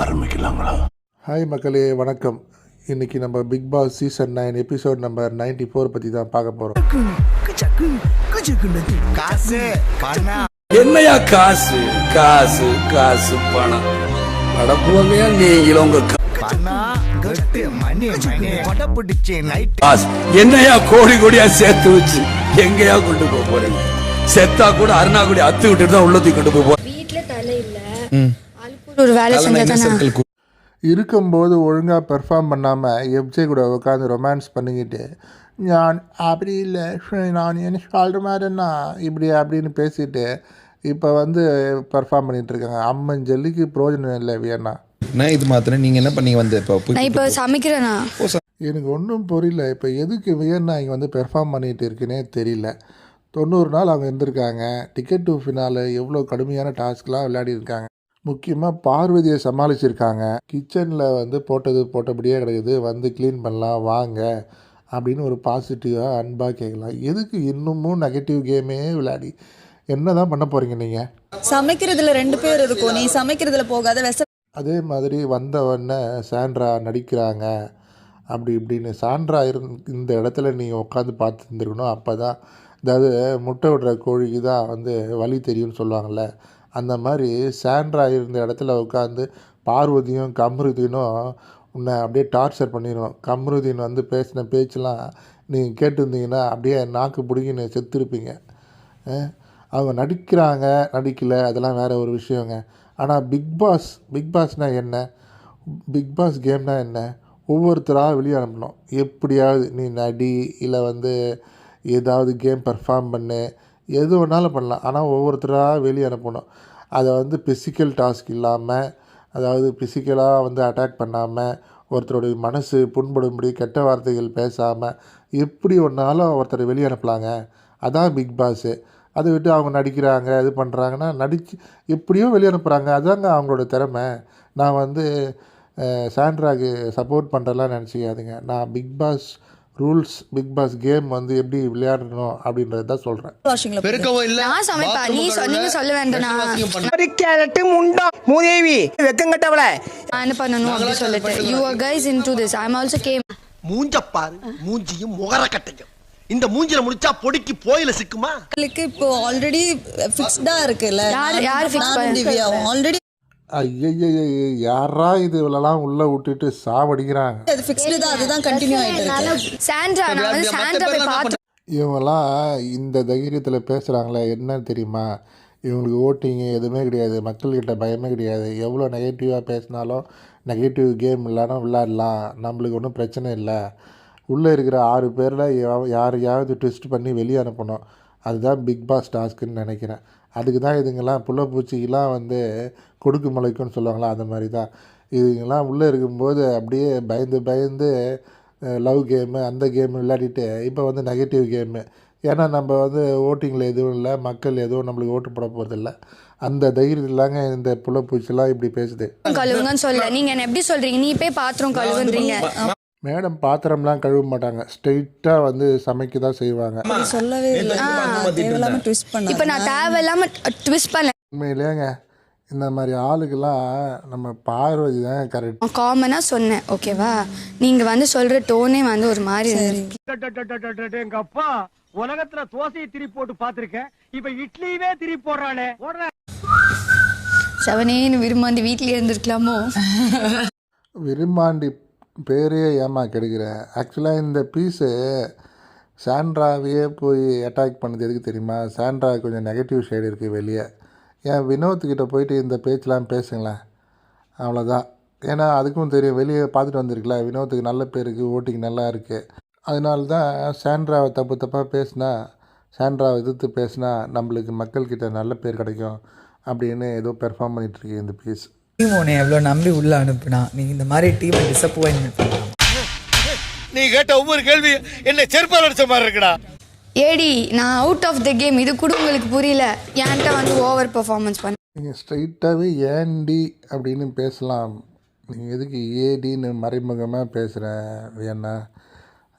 ஆரம்பிக்கலாங்களா? ஹாய் மக்களே வணக்கம். இன்னைக்கு நம்ம Bigg Boss season nine episode number ninety four பற்றி தான் பார்க்க போகிறோம் என்னையா காசு? காசு காசு பணம். நடப்புவமையா நீங்களும் உங்க என்னையா கோடி கோடியா சேர்த்து வச்சு எங்கேயா கொண்டு போக போறீங்க? செத்தா கூட அருணா கூட அத்து விட்டுட்டு தான் உள்ளத்துக்கு கொண்டு போக. வீட்ல தலை இல்ல. ஒரு வேலை செஞ்சதானே? இருக்கும்போது ஒழுங்காக பெர்ஃபார்ம் பண்ணாமல் எப்ஜே கூட உட்காந்து ரொமான்ஸ் பண்ணிக்கிட்டு நான் அப்படி இல்லை நான் என்ன சொல்கிற மாதிரின்னா இப்படி அப்படின்னு பேசிட்டு இப்போ வந்து பெர்ஃபார்ம் பண்ணிட்டு இருக்காங்க. அம்மன் ஜல்லிக்கு பிரயோஜனம் இல்லை வியன்னா. நான் இது மாத்திரம் நீங்க என்ன பண்ணீங்க வந்து இப்போ? இப்போ சமைக்கிறேனா? எனக்கு ஒன்றும் புரியல. இப்போ எதுக்கு வியன்னா இங்கே வந்து பெர்ஃபார்ம் பண்ணிகிட்டு இருக்குன்னே தெரியல. தொண்ணூறு நாள் அவங்க இருந்திருக்காங்க. டிக்கெட் டு ஃபினால எவ்வளோ கடுமையான டாஸ்க்லாம் விளையாடி இருக்காங்க முக்கியமாக பார்வதியை சமாளிச்சிருக்காங்க. கிச்சனில் வந்து போட்டது போட்டபடியே கிடைக்குது. வந்து க்ளீன் பண்ணலாம் வாங்க அப்படின்னு ஒரு பாசிட்டிவாக அன்பாக கேட்கலாம். எதுக்கு இன்னமும் நெகட்டிவ் கேமே விளையாடி? என்ன தான் பண்ண போகிறீங்க நீங்கள் சமைக்கிறதுல ரெண்டு பேர் இருக்கும். நீ சமைக்கிறதுல போகாத வெச அதே மாதிரி வந்தவொடனே சாண்ட்ரா நடிக்கிறாங்க. அப்படி இப்படின்னு. சாண்ட்ரா இருந் இந்த இடத்துல நீங்கள் உட்காந்து பார்த்து இருந்திருக்கணும் அப்போ தான் அதாவது முட்டை விடுற கோழிக்கு தான் வந்து வலி தெரியும்னு சொல்லுவாங்கள்ல அந்த மாதிரி சாண்ட்ரா இருந்த இடத்துல உட்காந்து பார்வதியும் கம்ருதீனும் உன்னை அப்படியே டார்ச்சர் பண்ணிடும் கம்ருதீன் வந்து பேசின பேச்செலாம் நீங்கள் கேட்டிருந்தீங்கன்னா அப்படியே நாக்கு பிடிக்கின்னு செத்துருப்பீங்க. அவங்க நடிக்கிறாங்க நடிக்கலை அதெல்லாம் வேற ஒரு விஷயங்க. ஆனால் பிக் பாஸ் பிக் பாஸ்னால் என்ன? பிக் பாஸ் கேம்னால் என்ன? ஒவ்வொருத்தராக வெளியே அனுப்பணும். எப்படியாவது நீ நடி இல்லை வந்து ஏதாவது கேம் பர்ஃபார்ம் பண்ணு எது வேணாலும் பண்ணலாம். ஆனால் ஒவ்வொருத்தராக வெளியே அனுப்பணும். அதை வந்து ஃபிசிக்கல் டாஸ்க் இல்லாமல் அதாவது ஃபிசிக்கலாக வந்து அட்டாக் பண்ணாமல் ஒருத்தருடைய மனசு புண்படும்படி கெட்ட வார்த்தைகள் பேசாமல் எப்படி ஒன்றாலும் ஒருத்தரை வெளியே அனுப்பலாங்க. அதான் பிக் பாஸு அதை விட்டு அவங்க நடிக்கிறாங்க இது பண்ணுறாங்கன்னா நடிச்சு எப்படியோ வெளியே அனுப்புகிறாங்க அதாங்க அவங்களோட திறமை. நான் வந்து சாண்ட்ராக்கு சப்போர்ட் பண்ணுறலாம் நினச்சிக்காதுங்க. நான் Bigg Boss rules Bigg Boss game வந்து எப்படி விளையாடணும் அப்படின்றது தான் சொல்கிறேன் வாஷிங்ல பெருக்கவும் இல்ல நான் சமைப்பேன். நீ சொ- நீங்க சொல்ல வேண்டாம் ஒரு கேரட்டு முண்டா மூதேவி வெக்கங்கட்டவள நான் என்ன பண்ணணும் அப்படி சொல்லிட்டு. You are to this I also game மூஞ்ச பாரு மூஞ்சியும் முகர இந்த மூஞ்சில முடிச்சா பொடிக்கு போயில சிக்குமா? இப்போ ஆல்ரெடி ஃபிக்ஸ்டா இருக்குல்ல. யாரு- யாரு நானும் பண்ண- ஆல்ரெடி ஐயய்ய யாரா இது? இவ்வளோலாம் உள்ளே விட்டுட்டு சாவடிக்கிறாங்க. அது ஃபிக்ஸ்டு தான். அதுதான் கண்டினியூ ஆயிட்டு இருக்கு. சாண்ட்ரா நான் வந்து சாண்ட்ரா போய் பார்த்து இவங்கெல்லாம் இந்த தைரியத்தில் பேசுகிறாங்களே என்னன்னு தெரியுமா? இவங்களுக்கு ஓட்டிங்கு எதுவுமே கிடையாது. மக்கள்கிட்ட பயமே கிடையாது. எவ்வளோ நெகட்டிவாக பேசினாலும் நெகட்டிவ் கேம் இல்லாமல் விளையாடலாம். நம்மளுக்கு ஒன்றும் பிரச்சனை இல்லை. உள்ளே இருக்கிற ஆறு பேரில் யாரையாவது ட்விஸ்ட் பண்ணி வெளியே அனுப்பணும். அதுதான் பிக் பாஸ் டாஸ்க்குன்னு நினைக்கிறேன். அதுக்கு தான் இதுங்கெல்லாம் புள்ள பூச்சிக்கெல்லாம் வந்து கொடுக்கு முளைக்கும்னு சொல்லுவாங்களா அந்த மாதிரி தான். இதுங்கெல்லாம் உள்ளே இருக்கும்போது அப்படியே பயந்து பயந்து லவ் கேமு அந்த கேம் விளையாடிட்டு இப்போ வந்து நெகட்டிவ் கேமு. ஏன்னா நம்ம வந்து ஓட்டிங்கில் எதுவும் இல்லை மக்கள் எதுவும் நம்மளுக்கு ஓட்டு போட போகிறதில்ல அந்த தைரியத்திலாங்க இந்த புள்ளப்பூச்சிலாம் இப்படி பேசுது. கழுவுங்கன்னு சொல்ல நீங்க என்ன எப்படி சொல்றீங்க? நீ போய் பாத்திரம் கழுவுன்றீங்க. மேடம் பாத்திரம்லாம் கழுவ மாட்டாங்க. ஸ்ட்ரெயிட்டாக வந்து சமைக்க தான் செய்வாங்க. அது சொல்லவே இல்லை. தேவையில்லாம ட்விஸ்ட் பண்ண இப்போ நான் தேவையில்லாம ட்விஸ்ட் பண்ண உண்மையிலேங்க இந்த மாதிரி ஆளுக்கெல்லாம் நம்ம பார்வதி தான் கரெக்ட் காமனா சொன்னேன் ஓகேவா நீங்க வந்து சொல்ற டோனே வந்து ஒரு மாதிரி இருந்துச்சு. எங்க அப்பா உலகத்துல தோசையை திரி போட்டு பாத்திருக்கேன் இப்ப இட்லியவே திரி போடுறானே செவனேன்னு விரும்பாண்டி வீட்லயே இருந்திருக்கலாமோ? விரும்பாண்டி பேரையே ஏமா கெடுக்கிற ஆக்சுவலாக இந்த பீஸு சாண்ட்ராவையே போய் அட்டாக் பண்ணது எதுக்கு தெரியுமா? சாண்ட்ரா கொஞ்சம் நெகட்டிவ் ஷேடு இருக்குது வெளியே. ஏன் வினோத்துக்கிட்ட போயிட்டு இந்த பேச்செலாம் பேசுங்களேன். அவ்வளோதான் ஏன்னா அதுக்கும் தெரியும் வெளியே பார்த்துட்டு வந்திருக்குல. வினோத்துக்கு நல்ல பேர் இருக்குது ஓட்டிங் நல்லா இருக்குது அதனால தான் சாண்ட்ராவை தப்பு தப்பாக பேசினா சாண்ட்ராவை எதிர்த்து பேசினா நம்மளுக்கு மக்கள்கிட்ட நல்ல பேர் கிடைக்கும் அப்படின்னு ஏதோ பெர்ஃபார்ம் பண்ணிகிட்ருக்கு இந்த பீஸ் டீம் உன்னை எவ்வளோ நம்பி உள்ள அனுப்புனா நீ இந்த மாதிரி டீமை டிசப்பாயின்மெண்ட் பண்ணலாம் நீ கேட்ட ஒவ்வொரு கேள்வி என்ன செருப்பால் அடிச்ச மாதிரி இருக்குடா. ஏடி நான் அவுட் ஆஃப் த கேம் இது கூட உங்களுக்கு புரியல. என்கிட்ட வந்து ஓவர் பெர்ஃபார்மன்ஸ் பண்ண. நீங்கள் ஸ்ட்ரைட்டாகவே ஏன்டி அப்படின்னு பேசலாம். நீங்கள் எதுக்கு ஏடின்னு மறைமுகமாக பேசுகிற வேணா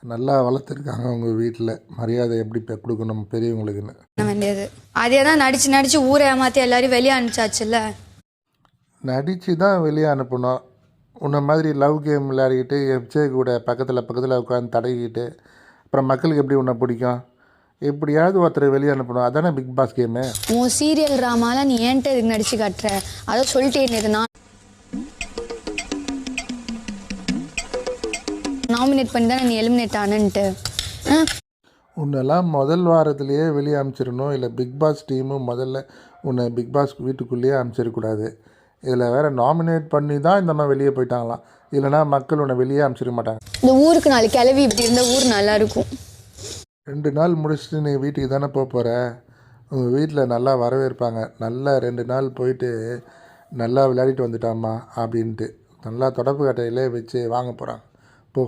நல்லா வளர்த்துருக்காங்க உங்கள் வீட்டில் மரியாதை எப்படி இப்போ கொடுக்கணும் பெரியவங்களுக்குன்னு. வேண்டியது. அதே தான் நடிச்சு நடிச்சு ஊரை ஏமாத்தி எல்லாரையும் வெளியே அனுப்பிச்சாச்சுல்ல? நடித்து தான் வெளியே அனுப்பணும். உன்ன மாதிரி லவ் கேம் விளையாடிக்கிட்டு எஃப்ஜே கூட பக்கத்தில் பக்கத்தில் உட்காந்து தடவிக்கிட்டு அப்புறம் மக்களுக்கு எப்படி உன்னை பிடிக்கும்? எப்படியாவது ஒருத்தரை வெளியே அனுப்பணும். அதானே பிக் பாஸ் கேமு? உன் சீரியல் ட்ராமால நீ ஏன்ட்ட இதுக்கு நடிச்சு காட்டுற? அதை சொல்லிட்டே இருந்தது நான். நாமினேட் பண்ணி தானே நீ எலிமினேட் ஆனன்ட்டு. உன்னெல்லாம் முதல் வாரத்திலேயே வெளியே அனுப்பிச்சிடணும். இல்லை பிக் பாஸ் டீமும் முதல்ல உன்னை பிக் பாஸ் வீட்டுக்குள்ளேயே அனுப்பிச்சிடக்கூடாது. இதில் வேறு நாமினேட் பண்ணி தான் இந்த மாதிரி வெளியே போயிட்டாங்களாம். இல்லைனா மக்கள் உன்னை வெளியே அனுப்பிச்சிட மாட்டாங்க. இந்த ஊருக்கு நாலு கிளவி இப்படி இருந்தால் ஊர் நல்லா இருக்கும். ரெண்டு நாள் முடிச்சுட்டு நீ வீட்டுக்கு தானே போக போகிற உங்கள் வீட்டில் நல்லா வரவேற்பாங்க. நல்லா ரெண்டு நாள் போயிட்டு நல்லா விளையாடிட்டு வந்துட்டாம்மா அப்படின்ட்டு. நல்லா தொடப்பு கட்டையிலே வச்சு வாங்க போகிறாங்க போ.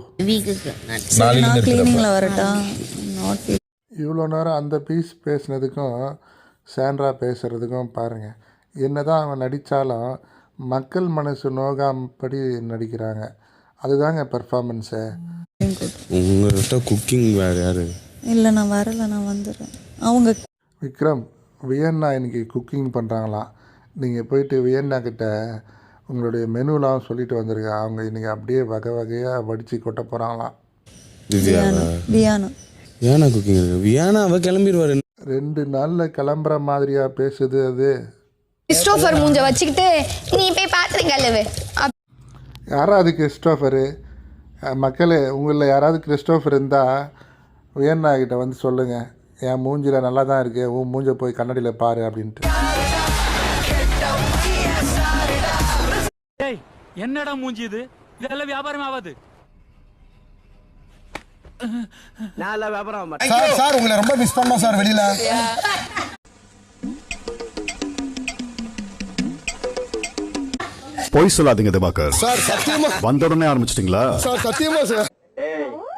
இவ்வளோ நேரம் அந்த பீஸ் பேசுனதுக்கும் சாண்ட்ரா பேசுகிறதுக்கும் பாருங்கள் என்ன தான் அவன் நடித்தாலும் மக்கள் மனசு நோகாமப்படி நடிக்கிறாங்க. அதுதாங்க பெர்ஃபார்மன்ஸு உங்கள்கிட்ட குக்கிங் வேறு யாரு? இல்லை நான் வரல நான் வந்துடுறேன். அவங்க விக்ரம் வியன்னா இன்னைக்கு குக்கிங் பண்ணுறாங்களாம் நீங்கள் போயிட்டு வியன்னா கிட்ட உங்களுடைய மெனுலாம் சொல்லிட்டு வந்திருக்க அவங்க இன்றைக்கி அப்படியே வகை வகையாக வடித்து கொட்ட போகிறாங்களாம் வியானா வியானா. குக்கிங் வியானா அவ கிளம்பிடுவாரு. ரெண்டு நாளில் கிளம்புற மாதிரியாக பேசுது அது? கிறிஸ்டோஃபர் மூஞ்ச வச்சுக்கிட்டு நீ போய் பாத்திரம் கழுவு அப்- யாரா அது கிறிஸ்டோஃபரு மக்களே உங்களில் யாராவது கிறிஸ்டோஃபர் இருந்தால் வியன்னா கிட்ட வந்து சொல்லுங்கள் என் மூஞ்சில் நல்லா தான் இருக்கு உன் மூஞ்ச போய் கண்ணாடியில் பாரு அப்படின்ட்டு. என்னடா மூஞ்சி இது? இதெல்லாம் வியாபாரம் ஆகாது. நான் வியாபாரம் சார் சார் உங்களை ரொம்ப மிஸ் பண்ணோம் சார் வெளியில. பொய் சொல்லாதீங்க திவாகர். சார் சத்தியமா? வந்த உடனே ஆரம்பிச்சிட்டிங்களா? சார் சத்தியமா சார்?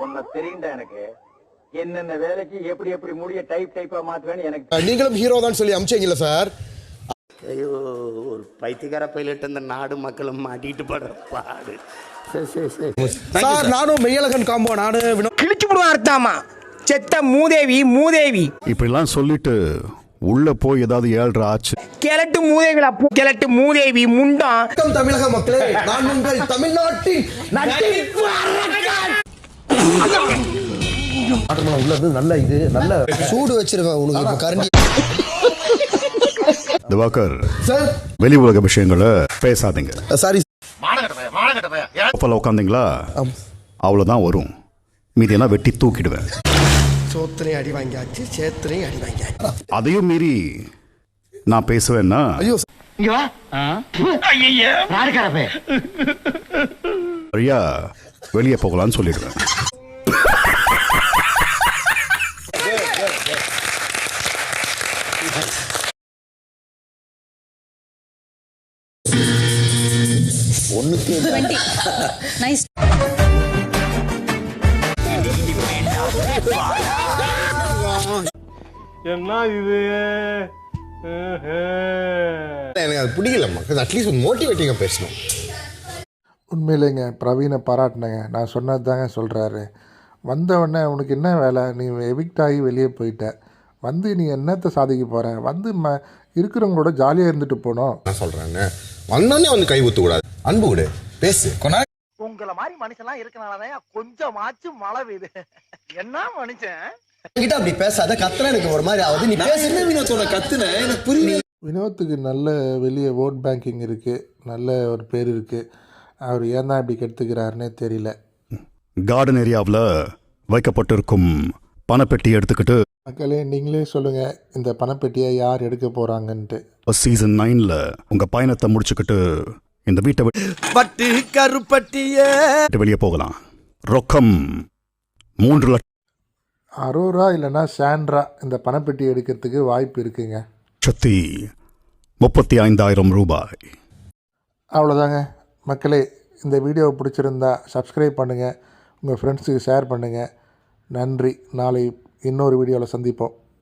உன்னை தெரியுண்டா எனக்கு. என்னென்ன வேலைக்கு எப்படி எப்படி முடிய டைப் டைப்பா மாத்துவேன்னு எனக்கு நீங்களும் ஹீரோ தான் சொல்லி அமிச்சீங்கல்ல சார்? ஐயோ ஒரு பைத்தியக்கார பைலட் இந்த நாடு மக்களும் மாட்டிட்டு படுற பாடு. சரி நானும் மெய்யழகன் காம்போ நானு வினோ கிழிச்சு விடுவான் அர்த்தாமா? செத்த மூதேவி மூதேவி. இப்படிலாம் சொல்லிட்டு உள்ள போய் ஏதாவது ஏழ்ற ஆச்சு. கிழட்டு மூதேவிகளா கிழட்டு மூதேவி வணக்கம் தமிழக மக்களே நான் உங்கள் தமிழ்நாட்டின். உள்ளது நல்ல இது நல்ல சூடு வச்சிருக்கேன் உனக்கு இப்ப கரண்டி. திவாகர் சார். வெளி உலக விஷயங்களை பேசாதீங்க. சாரி. உட்காந்தீங்களா அவ்வளோதான் வரும். மீதியெல்லாம் வெட்டி தூக்கிடுவேன். சோத்திரையும் அடி வாங்கியாச்சு சேத்திரையும் அடி வாங்கியாச்சு. அதையும் மீறி நான் பேசுவேன்னா? ஐயோ வழியா வெளியே போகலான்னு சொல்லிடுவேன் நைஸ் எனக்கு அது பிடிக்கலம்மா. அட்லீஸ்ட் மோட்டிவேட்டிங்காக பேசணும். உண்மையிலேங்க பிரவீனை பாராட்டினேங்க. நான் சொன்னது தாங்க சொல்கிறாரு வந்தவொடனே உனக்கு என்ன வேலை? நீ எவிக்ட் ஆகி வெளியே போயிட்ட. வந்து நீ என்னத்தை சாதிக்க போகிற வந்து ம இருக்கிறவங்களோட ஜாலியாக இருந்துட்டு போனோம் நான் சொல்றேன்னு வந்தோடனே வந்து கை ஊத்த கூடாது. அன்பு விடு பேசு. உங்களை மாதிரி மனுஷன்லாம் இருக்கனாலதான் கொஞ்சமாச்சும் மழை பெய்யுது. என்ன மனுஷன்? கிட்ட அப்படி பேசாத கத்துனா எனக்கு ஒரு மாதிரி ஆகுது. நீ பேசுறது வினோத்தோட கத்துன எனக்கு புரியல வினோத்துக்கு நல்ல வெளியே ஓட் பேங்கிங் இருக்குது நல்ல ஒரு பேர் இருக்குது அவர் ஏன் தான் இப்படி கெடுத்துக்கிறாருன்னே தெரியல. கார்டன் ஏரியாவில் வைக்கப்பட்டிருக்கும் பணப்பெட்டி எடுத்துக்கிட்டு மக்களே நீங்களே சொல்லுங்கள் இந்த பணப்பெட்டியை யார் எடுக்க போகிறாங்கன்ட்டு சீசன் நைன்ல உங்க பயணத்தை முடிச்சுக்கிட்டு இந்த வீட்டை விட்டு பட்டு கருப்பட்டிய. வெளியே போகலாம். ரொக்கம் மூன்று அரோரா இல்லைன்னா சாண்ட்ரா இந்த பணப்பெட்டி எடுக்கிறதுக்கு வாய்ப்பு இருக்குங்க. லட்சத்தி முப்பத்தி ஐந்தாயிரம் ரூபாய். அவ்வளோதாங்க. மக்களே இந்த வீடியோவை பிடிச்சிருந்தா சப்ஸ்கிரைப் பண்ணுங்கள் உங்கள் ஃப்ரெண்ட்ஸுக்கு ஷேர் பண்ணுங்கள் நன்றி. நாளை இன்னொரு வீடியோவில் சந்திப்போம்.